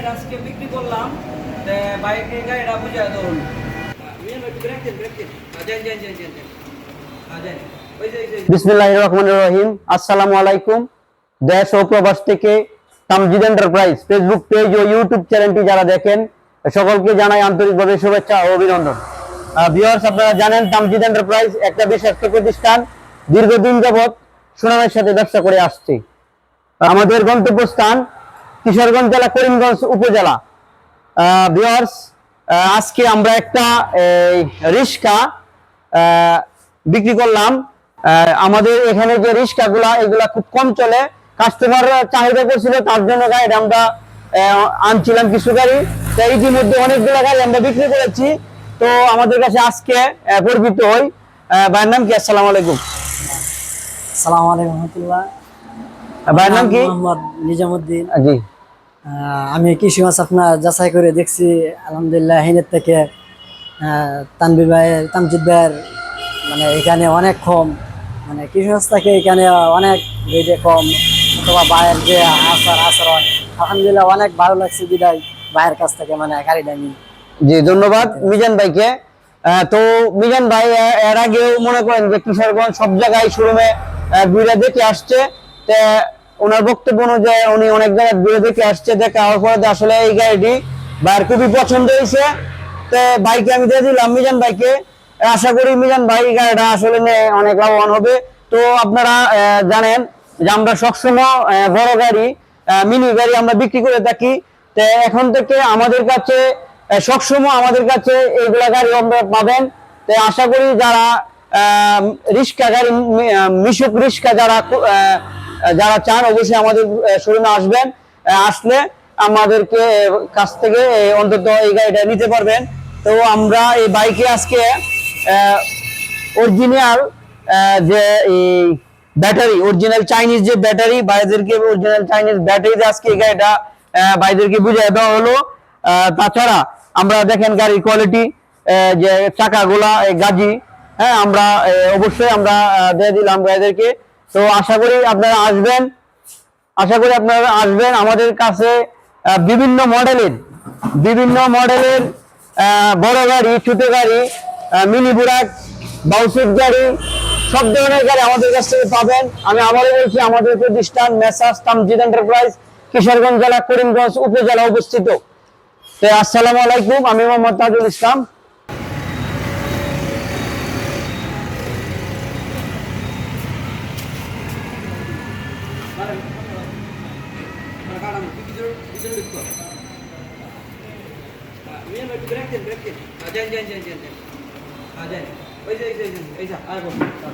গাড়িটা আজকে বিক্রি করলাম বাইকের সকলকে আন্তরিকভাবে শুভেচ্ছা ও অভিনন্দন। জানেন একটা প্রতিষ্ঠান, দীর্ঘদিন যাবৎ সুনামের সাথে ব্যবসা করে আসছে। আমাদের গন্তব্যস্থান কিশোরগঞ্জ জেলা করিমগঞ্জ উপজেলা। ভিউয়ার্স আজকে আমরা একটা রিক্সা বিক্রি করলাম। আমাদের এখানে যে রিক্সাগুলা এগুলা খুব কম চলে। কাস্টমার চাহিদা করছিল তার জন্য গাড়ি আমরা আনছিলাম কিছু গাড়ি। তো ইতিমধ্যে অনেকগুলো গাড়ি আমরা বিক্রি করেছি। তো আমাদের কাছে আজকে গর্বিত হই। ভাইয়ের নাম কি? আসসালাম আলাইকুম। সালাম আলাইকুম রহমতুল্লাহ। ভাইয়ের নাম কি? মোহাম্মদ নিজামুদ্দিন। জি। আমি কৃষি মাছ আপনার যাচাই করে দেখছি আলহামদুলিল্লাহ হিনের থেকে আহ, তানবির ভাইয়ের তামজিদ ভাইয়ের মানে এখানে অনেক কম। মানে কৃষি মাছ থেকে এখানে অনেক রেটে কম অথবা ভাইয়ের যে আচার আচরণ আলহামদুলিল্লাহ অনেক ভালো লাগছে বিদায় ভাইয়ের কাছ থেকে মানে গাড়িটা নিয়ে জি ধন্যবাদ মিজান ভাইকে। তো মিজান ভাই এর আগেও মনে করেন যে কিশোরগঞ্জ সব জায়গায় শোরুমে ঘুরে দেখে আসছে। ওনার বক্তব্য অনুযায়ী উনি অনেক জায়গায় ঘুরে দেখে আসছে, দেখা হওয়ার পরে আসলে এই গাড়িটি ভাইয়ের খুবই পছন্দ হয়েছে। তে বাইকে আমি দিয়ে দিলাম মিজান ভাইকে। আশা করি মিজান ভাই গাড়িটা আসলে অনেক লাভবান হবে। তো আপনারা জানেন যে আমরা সবসময় বড় গাড়ি মিনি গাড়ি আমরা বিক্রি করে থাকি। তো এখন থেকে আমাদের কাছে সবসময় আমাদের কাছে এইগুলা গাড়ি আমরা পাবেন। তো আশা করি যারা রিক্সা গাড়ি মিশুক রিক্সা যারা যারা চান, অবশ্যই আমাদের শোরুমে আসবেন। আসলে আমাদেরকে কাছ থেকে অন্তত এই গাড়িটা নিতে পারবেন। তো আমরা এই বাইকে আজকে অরিজিনাল যে এই ব্যাটারি অরিজিনাল চাইনিজ যে ব্যাটারি ভাইদেরকে অরিজিনাল চাইনিজ ব্যাটারি আজকে এই গাড়িটা ভাইদেরকে বুঝিয়ে দেওয়া হলো। তাছাড়া আমরা দেখেন গাড়ির কোয়ালিটি যে চাকাগুলা গাজি হ্যাঁ আমরা অবশ্যই আমরা দিয়ে দিলাম ভাইদেরকে তো আশা করি আপনারা আসবেন। আশা করি আপনারা আসবেন আমাদের কাছে বিভিন্ন মডেলের বিভিন্ন মডেলের বড় গাড়ি, ছোট গাড়ি মিনি বুরাক বাউসিক গাড়ি, সব ধরনের গাড়ি আমাদের কাছ থেকে পাবেন। আমি আবারও বলছি, আমাদের প্রতিষ্ঠান মেসাস তামজিদ এন্টারপ্রাইজ, কিশোরগঞ্জ জেলা, করিমগঞ্জ উপজেলা অবস্থিত। তো আসসালামু আলাইকুম, আমি মোহাম্মদ তাজুল ইসলাম। ব্রেক দিন ব্রেক দিন যান যান যান যান যান যান ওই যে ওই যে ওই যে আর বলুন